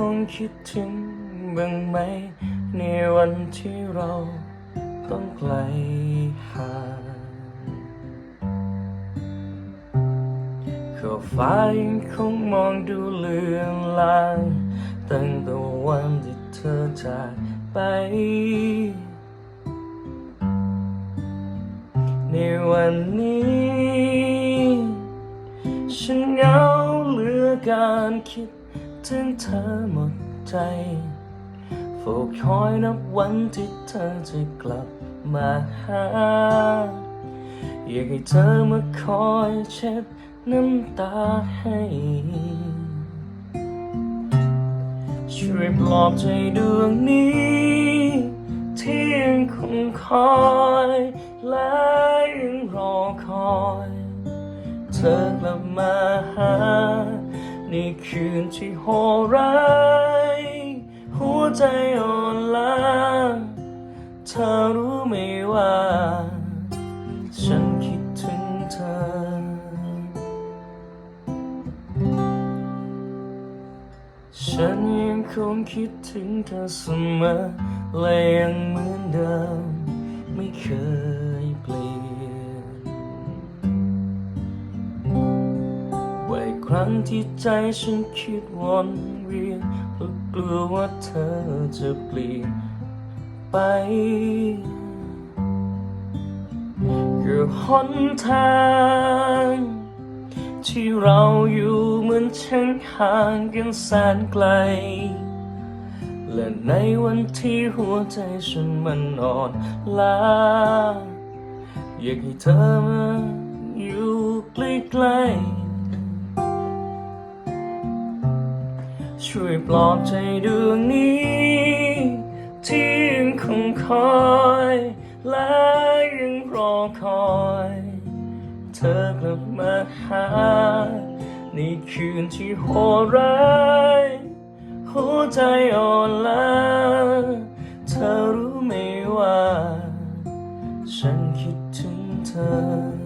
คงคิดถึงบ้างไหม ในวันที่เราต้องไกลห่างขอบฟ้ายังคงมองดูเลือนลางตั้งแต่วันที่เธอจากไปในวันนี้ ฉันเหงาเหลือการคิด ถึงเธอหมดใจเฝ้าคอยนับวันที่เธอจะกลับมาหา อยากให้เธอมาคอยเช็ดน้ำตาให้ช่วยปลอบใจดวงนี้ที่ยังคงคอยและยังรอคอย เธอกลับมาหา ในคืนที่โหดร้ายหัวใจอ่อนล้าเธอรู้ไหมว่า ฉันคิดถึงเธอ ฉันยังคงคิดถึงเธอเสมอและยังเหมือนเดิมไม่เคย ครั้งที่ใจฉันคิดวนเวียนเพราะกลัวว่าเธอจะเปลี่ยนไป คือหนทาง ที่เราอยู่เหมือนช่างห่างกันแสนไกล และในวันที่หัวใจฉันมันอ่อนล้าอยากให้เธอมาอยู่ใกล้ๆ ช่วยปลอบใจดวงนี้ที่ยังคงคอยและยังรอคอย เธอกลับมาหา ในคืนที่โหดร้ายหัวใจอ่อนล้าเธอรู้ไหมว่า ฉันคิดถึงเธอ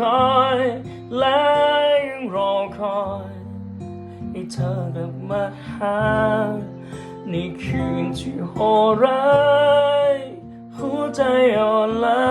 คอย และยังรอคอยให้เธอกลับมาหาในคืนที่โหดร้ายหัวใจอ่อนล้า